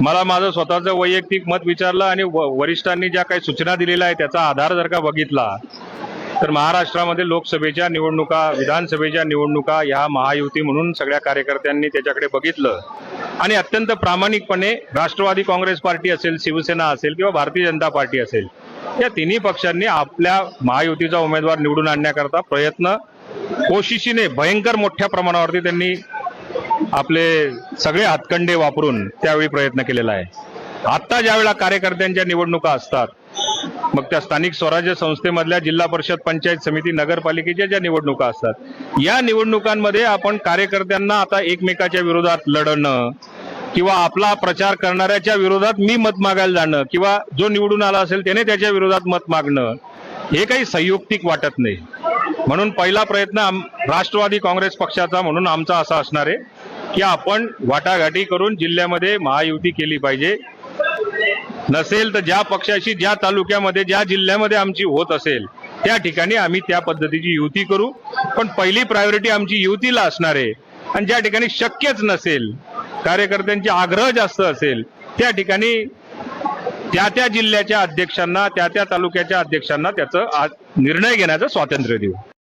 मला माझं स्वतःचं वैयक्तिक मत विचारलं आणि वरिष्ठांनी ज्या काही सूचना दिलेल्या आहेत त्याचा आधार जर का बघितला तर महाराष्ट्रामध्ये लोकसभेच्या निवडणुका विधानसभेच्या निवडणुका ह्या महायुती म्हणून सगळ्या कार्यकर्त्यांनी त्याच्याकडे बघितलं. आणि अत्यंत प्रामाणिकपणे राष्ट्रवादी काँग्रेस पार्टी असेल शिवसेना असेल किंवा भारतीय जनता पार्टी असेल या तिन्ही पक्षांनी आपल्या महायुतीचा उमेदवार निवडून आणण्याकरता प्रयत्न कोशिशीने भयंकर मोठ्या प्रमाणावरती त्यांनी आपले सगळे हातकंडे वापरून त्यावेळी प्रयत्न केलेला आहे. आता ज्यावेळेला कार्यकर्त्यांच्या निवडणुका असतात मग त्या स्थानिक स्वराज्य संस्थेमधल्या जिल्हा परिषद पंचायत समिती नगरपालिकेच्या ज्या निवडणुका असतात या निवडणुकांमध्ये आपण कार्यकर्त्यांना आता एकमेकाच्या विरोधात लढणं किंवा आपला प्रचार करणाऱ्याच्या विरोधात मी मत मागायला जाणं किंवा जो निवडून आला असेल त्याने त्याच्या विरोधात मत मागणं हे काही संयुक्तिक वाटत नाही. म्हणून पहिला प्रयत्न राष्ट्रवादी काँग्रेस पक्षाचा म्हणून आमचा असा असणार आहे की आपण वाटाघाटी करून जिल्ह्यामध्ये महायुती केली पाहिजे. नसेल तर ज्या पक्षाशी ज्या तालुक्यामध्ये ज्या जिल्ह्यामध्ये आमची होत असेल त्या ठिकाणी आम्ही त्या पद्धतीची युती करू. पण पहिली प्रायोरिटी आमची युतीला असणार आहे. आणि ज्या ठिकाणी शक्यच नसेल कार्यकर्त्यांचे आग्रह जास्त असेल त्या ठिकाणी त्या त्या जिल्ह्याच्या अध्यक्षांना त्या त्या तालुक्याच्या अध्यक्षांना त्याचं निर्णय घेण्याचं स्वातंत्र्य देऊ.